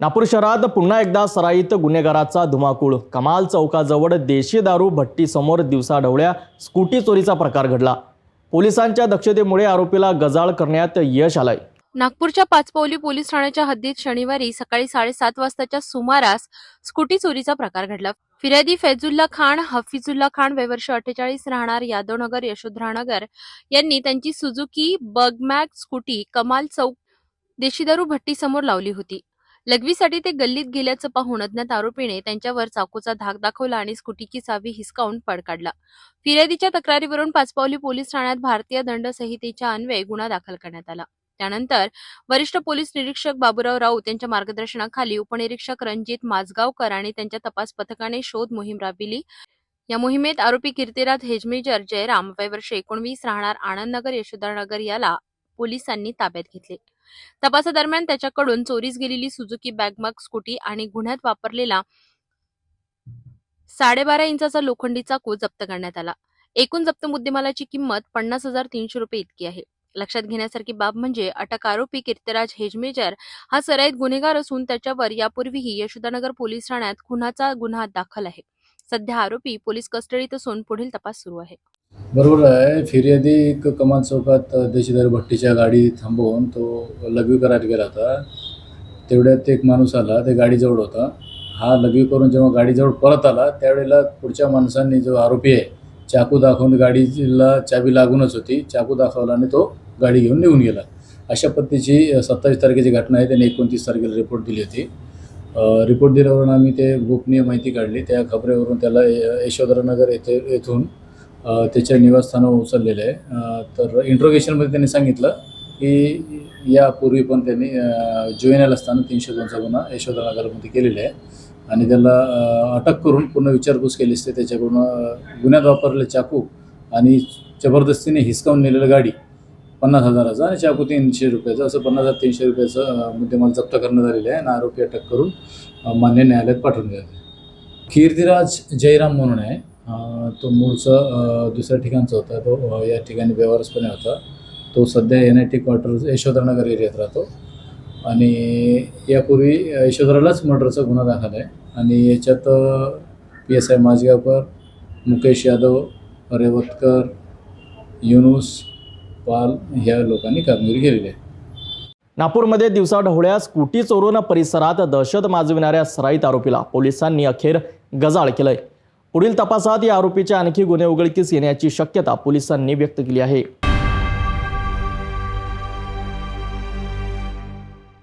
नागपूर शहरात पुन्हा एकदा सराईत गुन्हेगाराचा धुमाकूळ. कमाल चौकाजवळ देशी दारू भट्टीसमोर दिवसाढवळ्या स्कूटी चोरीचा प्रकार घडला. पोलिसांच्या दक्षतेमुळे आरोपीला गजाळ करण्यात यश आलंय. नागपूरच्या पाचपौली पोलीस ठाण्याच्या हद्दीत शनिवारी सकाळी साडेसात वाजताच्या सुमारास स्कूटी चोरीचा प्रकार घडला. फिर्यादी फैजुल्ला खान हफिजुल्ला खान वयवर्ष अठ्ठेचाळीस राहणार यादवनगर यशोधरानगर यांनी त्यांची सुझुकी बगमॅग स्कूटी कमाल चौक देशीदारू भट्टी समोर लावली होती. लघवीसाठी ते गल्लीत गेल्याचं पाहून अज्ञात आरोपीने त्यांच्यावर चाकूचा धाक दाखवला आणि स्कूटीची चावी हिसकावून पळ काढला. फिर्यादीच्या तक्रारीवरून पाचपावली पोलीस ठाण्यात भारतीय दंड संहितेच्या अन्वये गुन्हा दाखल करण्यात आला. त्यानंतर वरिष्ठ पोलीस निरीक्षक बाबूराव राऊत यांच्या मार्गदर्शनाखाली उपनिरीक्षक रणजित माजगावकर आणि त्यांच्या तपास पथकाने शोध मोहीम राबविली. या मोहिमेत आरोपी कीर्तिराज हेजमेजर जयराम वय वर्ष एकोणवीस राहणार आनंदनगर यशोदानगर याला पोलिसांनी ताब्यात घेतले. तपासादरम्यान त्याच्याकडून चोरीस गेलेली सुझुकी बॅगमग स्कूटी आणि गुन्ह्यात वापरलेला साडेबारा इंचाचा लोखंडी चाकू जप्त करण्यात आला. एकूण जप्त मुद्देमालाची किंमत पन्नास हजार तीनशे रुपये इतकी आहे. लक्षात घेण्यासारखी बाब म्हणजे अटक आरोपी कीर्तिराज हेजमेजर हा सराईत गुन्हेगार असून त्याच्यावर यापूर्वीही यशोदानगर पोलीस ठाण्यात खुनाचा गुन्हा दाखल आहे. सध्या आरोपी पोलीस कस्टडीत असून पुढील तपास सुरू आहे. बरोबर आहे. फिर्यादी एक कमाल चौकात देशीदार भट्टीच्या गाडी थांबवून तो लघवी करायला गेला होता तेवढ्यात एक माणूस आला ते गाडीजवळ होता. हा लघवी करून जेव्हा गाडीजवळ परत आला त्यावेळेला पुढच्या माणसांनी जो आरोपी आहे चाकू दाखवून गाडीला चाबी लागूनच होती. चाकू दाखवला आणि तो गाडी घेऊन निघून गेला. अशा पद्धतीची सत्तावीस तारखेची घटना आहे. त्याने एकोणतीस तारखेला रिपोर्ट दिली होती. अ, रिपोर्ट दिल्यावरून आम्ही ते गोपनीय माहिती काढली. त्या खबरेवरून त्याला य- यशोधरानगर येथे येथून त्याच्या निवासस्थानावर उचललेलं आहे. तर इंट्रोगेशनमध्ये त्यांनी सांगितलं की यापूर्वी पण त्यांनी जुएनल असताना तीनशे दोनचा गुन्हा यशोधरानगरमध्ये केलेला आहे. आणि त्याला अटक करून पूर्ण विचारपूस केली असते त्याच्याकडून गुन्ह्यात वापरले चाकू आणि जबरदस्तीने हिसकावून नेलेलं गाडी पन्नास हजाराचा आणि चाकू तीनशे रुपयाचा. असं पन्नास हजार तीनशे रुपयाचं मुद्देमाल जप्त करण्यात आलेलं आहे आणि आरोपी अटक करून मान्य न्यायालयात पाठवून दिले कीर्तिराज जयराम म्हणून आहे. तो मूळचा दुसऱ्या ठिकाणचा होता. तो या ठिकाणी व्यवहारसपणे होता. तो सध्या N I T quarter Yashodharanagar एरियात राहतो. आणि यापूर्वी यशोधरालाच मर्डरचा गुन्हा दाखल आहे. आणि याच्यात P S I Majgaonkar Mukesh Yadav Revatkar Yunus Pal ह्या लोकांनी कामगिरी केलेली आहे. नागपूरमध्ये दिवसाढवळ्या स्कूटी चोरून परिसरात दहशत माजविणाऱ्या सराईत आरोपीला पोलिसांनी अखेर गजाळ केलंय. पुढील तपासात या आरोपीच्या आणखी गुन्हे उघडकीस येण्याची शक्यता पोलिसांनी व्यक्त केली आहे.